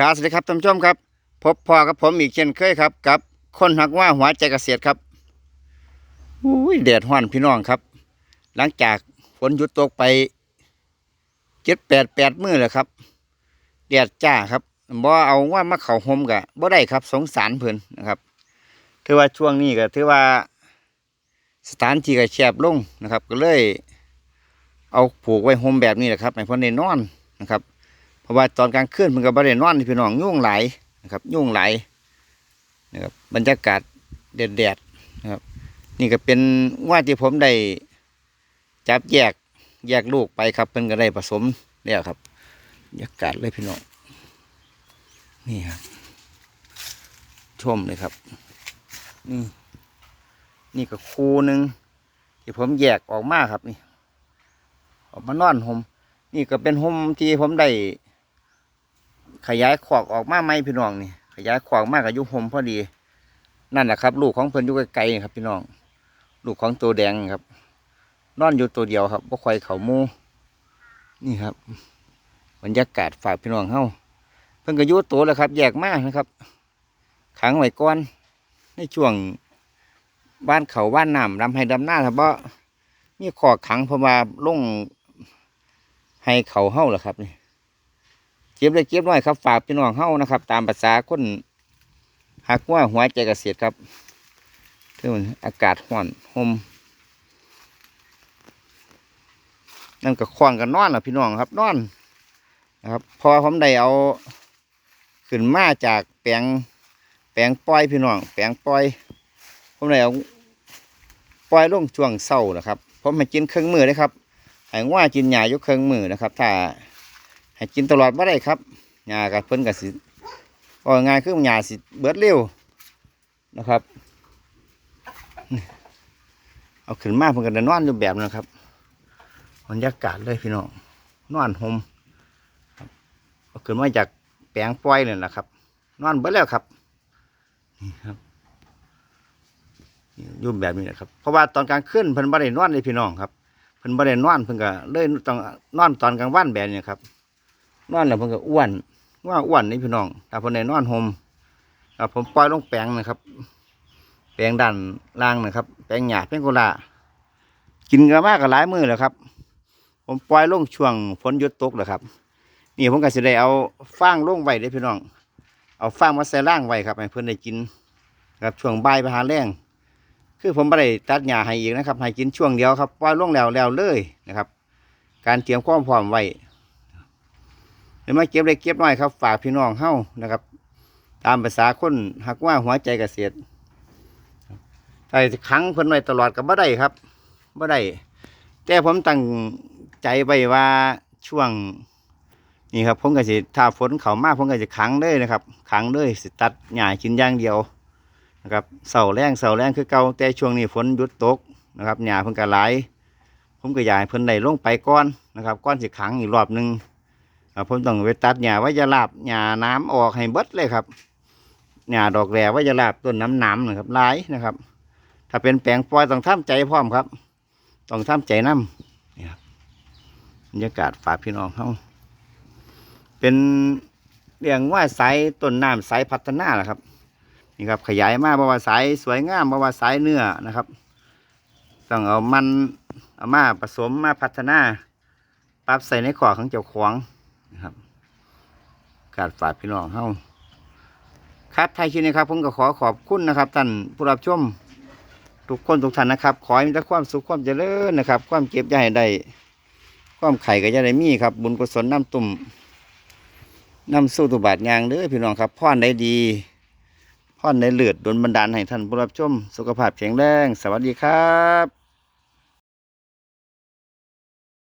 ครับสวัสดีครับท่านผู้ชมครับ พบพอกับผมอีกเช่นเคยครับ กับคนหักว่าหัวใจเกษตรครับอุ้ยแดดห้อนพี่น้องครับ หลังจากฝนหยุดตกไปเจ็ดแปดแปดมื้อแล้วครับแดดจ้าครับบ่เอาว่ามาเข่าห่มกะบ่ได้ครับ สงสารเพิ่นนะครับถือว่าช่วงนี้ก็ถือว่า สถานที่ก็แคบลงนะครับ ก็เลย เอาผูกไว้ห่มแบบนี้แหละครับให้เพิ่นได้นอนนะครับ เพราะว่าตอนกลางคืนมันก็บ่ได้นอนนี่พี่น้องยุ่งไหลนะครับ ยุ่งไหลนะครับบรรยากาศแดดๆนะครับ นี่ก็เป็นว่าที่ผมได้จับแยกแยกลูกไปครับเพิ่นก็ได้ผสมแล้วครับบรรยากาศเลยพี่น้องนี่ครับชมเลยครับ นี่ นี่ก็คูหนึ่งที่ผมแยกออกมาครับนี่ ออกมานอนห่มนี่ก็เป็นห่มที่ผมได้ ขยายขวกออกมาไหมพี่น้องนี่ ขยายขวกมากกับยุห่มพอดี นั่นแหละครับ ลูกของเพิ่นอยู่ไกลๆครับ พี่น้อง ลูกของตัวแดงครับ นอนอยู่ตัวเดียวครับบ่ค่อยเขามูนี่ครับบรรยากาศฝากพี่น้องเฮาเพิ่นก็ยู่ตัวแล้วครับ แยกมากนะครับ ขังไว้ก่อนในช่วงบ้านเขาบ้านน้ำดำให้ดำหน้าครับเพราะมีขอขังเพราะว่าลงให้เขาเฮาล่ะครับนี่ เก็บเลยเก็บน้อยครับฝากพี่น้องเฮานะครับ ตามภาษาคนหักว่าหัวใจเกษตรครับคือมันอากาศร้อนห่มนั่นก็ควางกันนอนล่ะพี่น้องครับนอนนะครับ พอผมได้เอาขึ้นมาจากแปลงแปลงปล่อยพี่น้องแปลงปล่อย ผมได้เอาปล่อยลงช่วงเศร้านะครับผมให้กินเครื่องมือเลยครับให้ว่ากินหญ้าอยกเครื่องมือนะครับ ถ้า ให้กินตลอดไม่ได้ครับหญ้ากับเพิ่นกับสิก็ง่ายคือหญ้าสิเบิดเร็วนะครับ เอาขึ้นมาเพิ่นก็ได้นอนอยู่แบบนั้นครับบรรยากาศเลยพี่น้องนอนห่มเอาขึ้นมาจากแปลงปล่อยเนี่ยนะครับ นอนเบิดแล้วครับนี่ครับยู่มแบบนี้นะครับ เพราะว่าตอนกลางคืนเพิ่นบ่ได้นอนเลยพี่น้องครับเพิ่นบ่ได้นอนเพิ่นก็เลยต้องนอนตอนกลางวันแบบนี้ครับ นอนแล้วเพิ่นก็อ้วนว่าอ้วนนี่พี่น้องถ้าเพิ่นได้นอนห่มครับผมปล่อยลงแปลงนะครับ แปลงด้านล่างนะครับ แปลงหญ้าแปลงโกลากินกันมากกับหลายมือแล้วครับ ผมปล่อยลงช่วงฝนหยุดตกแล้วครับ นี่ผมก็สิได้เอาฟางลงไว้เด้พี่น้อง เอาฟางมาใส่ล่างไว้ครับให้เพิ่อนได้กินครับช่วงบ่ายไปหาแรงคือผมไม่ได้ตัดหญ้าให้อีกนะครับให้กินช่วงเดียวครับปล่อยลงแล้วแล้วเลยนะครับ การเตรียมความพร้อมไว้ เดี๋ยวมาเก็บเล็กเก็บน้อยครับฝากพี่น้องเฮ้านะครับ ตามภาษาคนหักว่าหัวใจเกษตรใส่ขังเพิ่นไว้ตลอดกับบ่ได้ครับบ่ได้แต่ผมตั้งใจไว้ว่าช่วงนี่ครับผมก็สิถ้าฝนเขามากผมก็จะขังเลยนะครับขังเลยสิตัดหญ้ากินอย่างเดียวนะครับเสาแรงเสาแรงคือเก่าแต่ช่วงนี้ฝนหยุดตกนะครับหญ้าเพิ่นก็หลาย ผมก็อยากให้เพิ่นได้ลงไปก่อนนะครับก่อนสิขังอีกรอบหนึ่ง ผมต้องไปตัดหญ้าไว้จะลาบหญ้าน้ำออกให้เบิดเลยครับหญ้าดอกแหล่ไว้จะลาบต้นน้ำหน้ำนะครับหลายนะครับ ถ้าเป็นแปลงปลอยต้องทำใจพร้อมครับ ต้องทำใจน้ำนี่ครับบรรยากาศฝากพี่น้องเขาเป็นเรียงว่าสายต้นน้ำสายพัฒนาแหละครับนี่ครับขยายมาเพราะว่าสายสวยงามเพราะว่าสายเนื้อนะครับต้องเอามันเอามาผสมมาพัฒนาปรับใส่ในขอของเจ้าของ นะครับ การฝากพี่น้องเฮาครับไทยชินนะครับ ผมก็ขอขอบคุณนะครับท่านผู้รับชมทุกคนทุกท่านนะครับ ขอให้มีแต่ความสุขความเจริญนะครับ ความเก็บให้ได้ความไข่ก็จะได้มีครับ บุญกุศลน้ำตุ่มน้ำสู้ตุบาทยางเด้อพี่น้องครับพ่อนได้ดีพ่อนได้เลือดดลบันดาลให้ท่านผู้รับชม สุขภาพแข็งแรง สวัสดีครับ